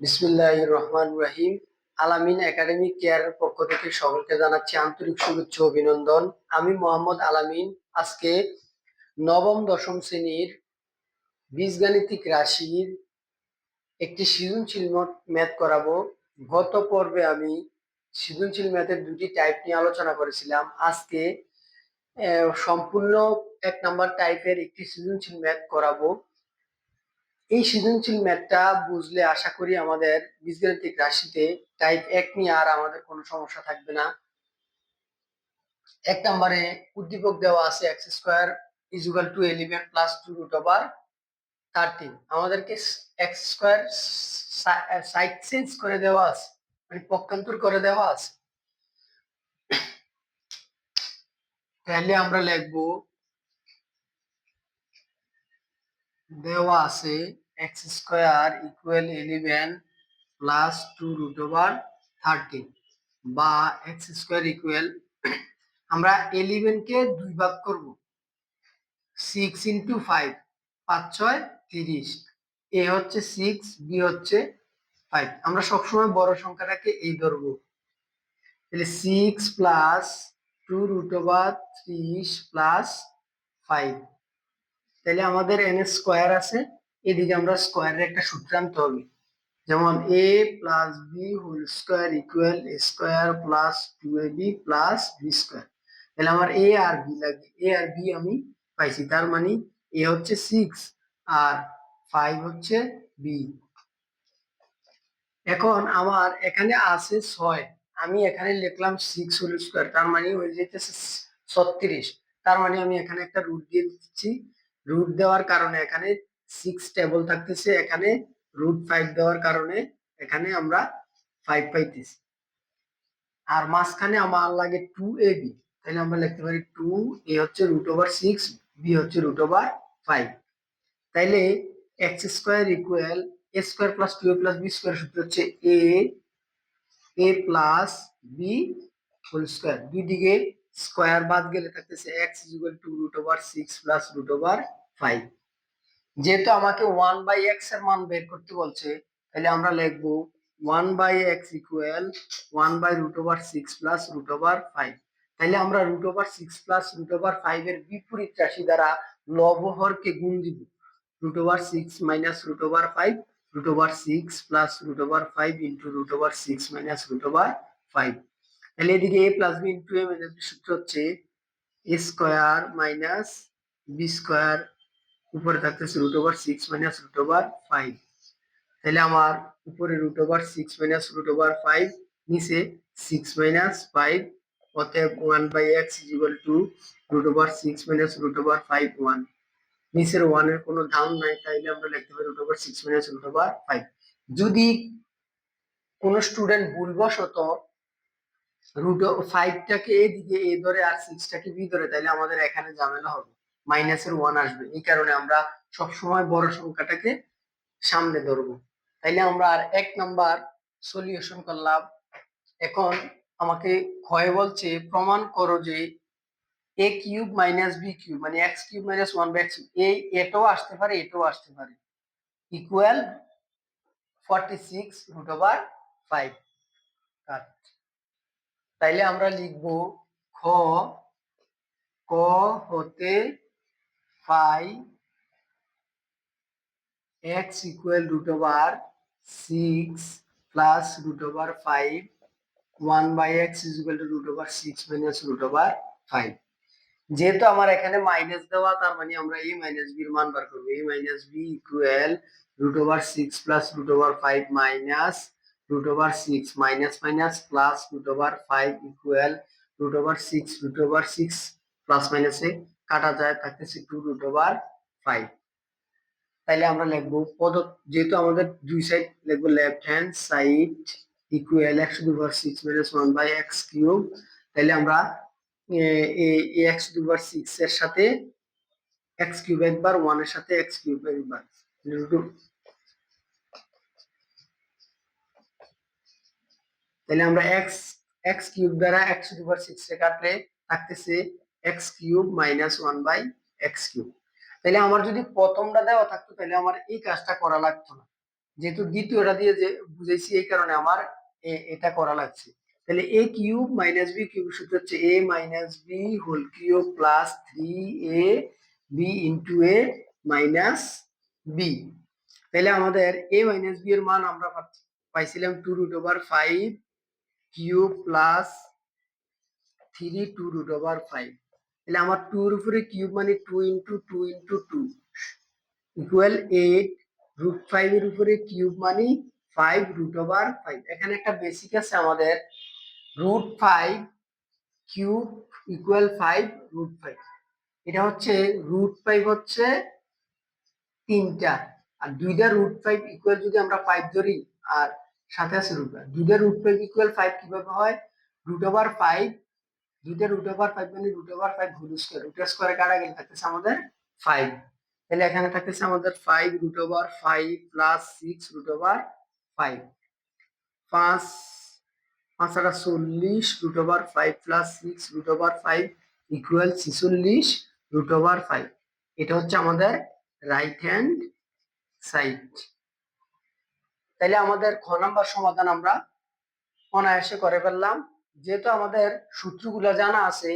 বিসমিল্লাহ রহমান রাহিম আলামিন একাডেমিক কেয়ারের পক্ষ থেকে সকলকে জানাচ্ছি আন্তরিক শুভেচ্ছা অভিনন্দন। আমি মোহাম্মদ আলামিন। আজকে নবম, দশম শ্রেণির বীজগাণিতিক রাশির একটি সৃজনশীল ম্যাথ করাবো। গত পর্বে আমি সৃজনশীল ম্যাথের দুটি টাইপ নিয়ে আলোচনা করেছিলাম। আজকে সম্পূর্ণ এক নাম্বার টাইপের একটি সৃজনশীল ম্যাথ করাবো। এই সৃজনশীল ম্যাথটা বুঝলে আশা করি আমাদের বীজগাণিতিক রাশিতে টাইপ এক নিয়ে আর আমাদের কোনো সমস্যা থাকবে না। এক নম্বরে উদ্দীপক দেওয়া আছে X square equal to eleven plus two root over thirteen আমাদেরকে এক্স স্কোয়ার সাইড চেঞ্জ করে দেওয়া আছে মানে পক্ষান্তর করে দেওয়া আছে। তাহলে আমরা লিখব দেওয়া আছে X square equal eleven plus two root over thirteen বা এক্স স্কোয়ার ইকুয়াল আমরা ইলেভেন কে দুই ভাগ করব। সিক্স ইন্টু ফাইভ পাঁচ, ছয়, তিরিশ। এ হচ্ছে সিক্স বি হচ্ছে ফাইভ আমরা সবসময় বড় সংখ্যাটাকে এই ধরবো। তাহলে six plus two root over ত্রিশ প্লাস ফাইভ তাহলে আমাদের এন স্কোয়ার আছে, এদিকে আমরা স্কোয়ারের একটা সূত্র আনতে হবে। যেমন A plus B whole square equal A square plus two A B plus B square তাহলে আমার এ আর বি লাগে এ আর বি আমি পাইছি, তার মানে এ হচ্ছে সিক্স আর ফাইভ হচ্ছে বি এখন আমার এখানে আছে ছয়, আমি এখানে লিখলাম সিক্স হোল স্কোয়ার তার মানে হয়ে যেতেছে ছত্রিশ। তার মানে আমি এখানে একটা রুট দিয়ে দিচ্ছি। রুট দেওয়ার কারণে এখানে সিক্স টেবল থাকতেছে, এখানে রুট ফাইভ দেওয়ার কারণে এখানে আমরা ফাইভ পাইতেছি। আর মাঝখানে আমার লাগে টু এ বি তাহলে আমরা লিখতে পারি টু এ হচ্ছে রুট ওভার সিক্স বি হচ্ছে রুট ওভার ফাইভ তাইলে X square equal A square plus two A plus B square সূত্র হচ্ছে A A plus B whole square দুই দিকে স্কোয়ার বাদ গেলে থাকতেছে X equal two root over six plus root over five যেহেতু আমাকে ওয়ান বাই এক্সের মান বের করতে বলছে তাহলে আমরা লিখব one by X equal one by root over six plus root over five তাহলে আমরা root over six plus root over five এর বিপরীত রাশি দ্বারা লব হরকে গুণ দিব root over six minus root over five root over six plus root over five into root over six minus root over five তাহলে এদিকে A plus B into A সূত্র হচ্ছে A square minus B square উপরে থাকতেছে root over six minus root over five তাহলে আমার উপরে root over six minus root over five নিচে সিক্স মাইনাস ফাইভ অতএব one by x to root over six minus root over five one নিচের ওয়ানের কোনো ধাম নাই, তাইলে আমরা লিখতে পারি root over six minus root over five যদি কোন স্টুডেন্ট ভুলবশত রুট ফাইভটাকে এ দিকে এ ধরে আর সিক্সটাকে বি ধরে তাহলে আমাদের এখানে ঝামেলা হবে। মাইনাসের ওয়ান আসবে। এই কারণে আমরা সবসময় বড় সংখ্যাটাকে সামনে ধরবো। তাইলে আমরা আর এক নাম্বার সলিউশন করলাম। এখন আমাকে ক্ষয় বলছে, প্রমাণ করো যে a cube minus b cube মানে x cube minus one by x এই এটাও আসতে পারে, এটাও আসতে পারে। Equal forty six root over five তাইলে আমরা লিখব খ, ক হতে phi x equal root over six plus root over five one by x is equal to root over six minus root over five যেহেতু আমার এখানে মাইনাস দেওয়া তার মানে আমরা এই মাইনাস বির মান বার করব এই minus b equal root over six plus root over five minus root over six minus minus plus root over five equal root over six root over six plus মাইনাসে কাটা যায় থাকতেছে টু রুট ওভার ফাইভ তাইলে আমরা লিখব পদ যেহেতু আমাদের দুই সাইড লিখব left hand side equal x to power six minus one by x cube তাইলে আমরা এক্স টু পাওয়ার সিক্স এর সাথে এক্স কিউব একবার ওয়ানের সাথে এক্স কিউব একবার। তাহলে আমরা এক্স এক্স কিউব দ্বারা এক্স টু পাওয়ার সিক্স এ কাটলে থাকতেছে x cube minus one by x cube তাহলে আমার যদি প্রথমটা দেওয়া থাকতো তাহলে আমার এই কাজটা করা লাগতো না। যেহেতু দ্বিতীয়টা দিয়ে যে বুঝাইছি, এই কারণে আমার এটা করা লাগছে। তাহলে a cube minus b cube সূত্র হচ্ছে a minus b whole cube plus three a b into a minus b তাহলে আমাদের এ মাইনাস বি এর মান আমরা পাইছিলাম two root over five cube plus three two root over five তাহলে আমার টুর উপরে কিউব মানে two into two into two equal eight root five এর উপরে কিউব মানে ফাইভ রুট ওভার ফাইভ এখানে একটা বেসিক আছে আমাদের root five cube equal five root five এটা হচ্ছে রুট ফাইভ হচ্ছে তিনটা আর দুইটা রুট ফাইভ ইকুয়াল যদি আমরা ফাইভ ধরি আর সাথে আছে রুট ফাইভ দুইটা রুট ফাইভ ইকুয়াল ফাইভ কীভাবে হয়? রুট ওভার ফাইভ দুইটা রুট ওভার ফাইভ মানে root over five whole square root স্কোয়ারে কাটা গেলে থাকতেছে আমাদের ফাইভ তাহলে এখানে থাকতেছে আমাদের five root over five plus six root over five পাঁচ পাঁচ আটা চল্লিশ root over five plus six root over five equal ছিচল্লিশ রুট ওভার ফাইভ এটা হচ্ছে আমাদের রাইট হ্যান্ড সাইড তাহলে আমাদের খ নাম্বার সমাধান আমরা অনায়াসে করে ফেললাম। যেহেতু আমাদের সূত্রগুলা জানা আছে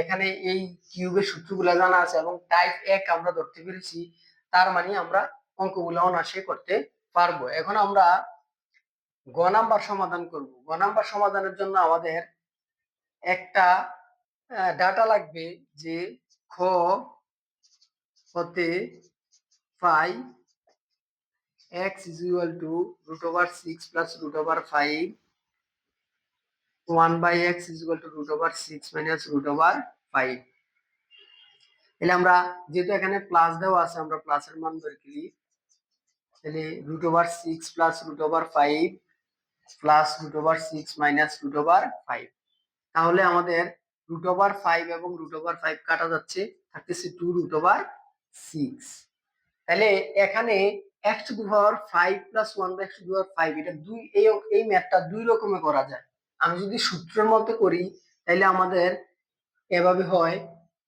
এখানে এই কিউবের সূত্রগুলা জানা আছে এবং টাইপ এক আমরা ধরতে পেরেছি, তার মানে আমরা অঙ্কগুলো অনায়াসে করতে পারব। এখন আমরা গ নাম্বার সমাধান করব। গ নাম্বার সমাধানের জন্য আমাদের একটা ডাটা লাগবে যে খ হতে পাই x is equal to root over 6 plus root over 5 1 by x is equal to root over 6 minus root over 5 তাহলে আমরা যেহেতু এখানে প্লাস দেওয়া আছে, আমরা প্লাসের মান বের করি। তাহলে root over six plus root over five plus root over six minus root over five তাহলে আমাদের রুট ওভার ফাইভ এবং রুট ওভার ফাইভ কাটা যাচ্ছে, থাকতেছে টু রুট ওভার সিক্স তাহলে এখানে x to power five plus one by x to power five এটা দুই, এই ম্যাথটা দুই রকমে করা যায়। আমি যদি সূত্রের মতো করি তাহলে আমাদের এভাবে হয়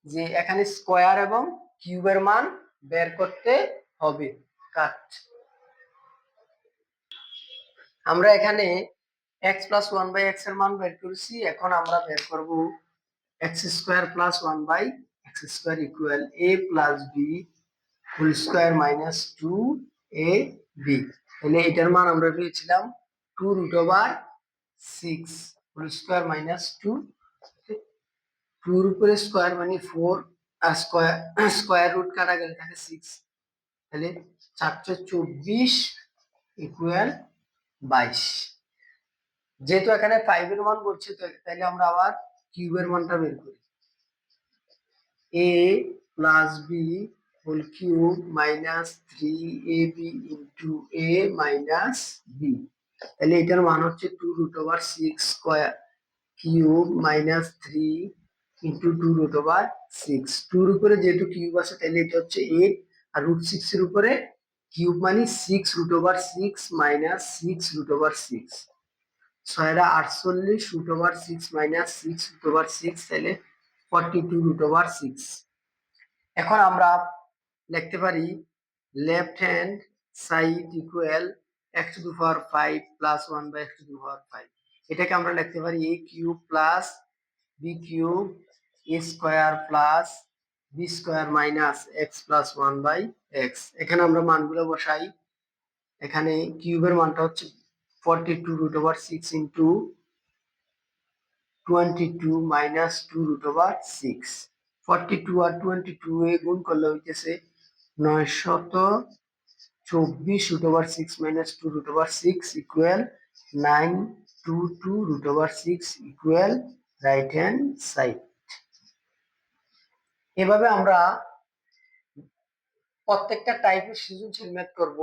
যে এখানে স্কোয়ার এবং কিউবের মান বের করতে হবে। কাট আমরা এখানে এক্স প্লাস ওয়ান বাই এক্সের মান বের করেছি, এখন আমরা বের করব x square plus one by x square equal a plus b whole square minus two a b তাহলে এটার মান আমরা পেয়েছিলাম two root over six whole square minus two টুর উপরে স্কোয়ার মানে ফোর আর স্কোয়ার স্কোয়ার রুট কাটা গেলে? থাকে সিক্স তাহলে চারশো চব্বিশ ইকুয়াল বাইশ। যেহেতু এখানে ফাইভ এর মান বলছে তাহলে আমরা আবার কিউবের মানটা বের করি। A plus b whole cube minus three a b into a minus b তাহলে এটার মান হচ্ছে two root over six square cube minus three into two root over six টুর উপরে যেহেতু কিউব আছে, তাহলে এটা হচ্ছে এইট আর রুট সিক্স এর উপরে কিউব মানে six root over six minus six root over six ছয়টা আটচল্লিশ root over six minus six root over six তাহলে forty two root over six এখন আমরা লিখতে পারি left hand side equal x to the power five plus one by x to the power five এটাকে আমরা লিখতে পারি a cube plus b cube a square plus b square minus x plus one by x এখানে আমরা মানগুলো বসাই। এখানে কিউবের মানটা হচ্ছে forty two root over six into twenty two minus two root over six forty two আর twenty two এ গুণ করলে হইতেছে নয়শত চব্বিশ root over six minus two root over six equal nine two two root over six equal right hand side এভাবে আমরা প্রত্যেকটা টাইপের সৃজনশীল ম্যাথ করব।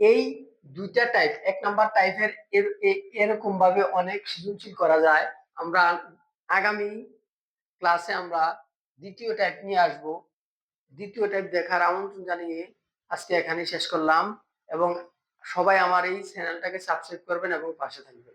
এই দুইটা টাইপ এক নাম্বার টাইপের এরকম ভাবে অনেক সৃজনশীল করা যায়। আমরা আগামী ক্লাসে আমরা দ্বিতীয় টাইপ নিয়ে আসব। দ্বিতীয় টাইপ দেখার আমন্ত্রণ জানিয়ে আজকে এখানেই শেষ করলাম এবং সবাই আমার এই চ্যানেলটাকে সাবস্ক্রাইব করবেন এবং পাশে থাকবেন।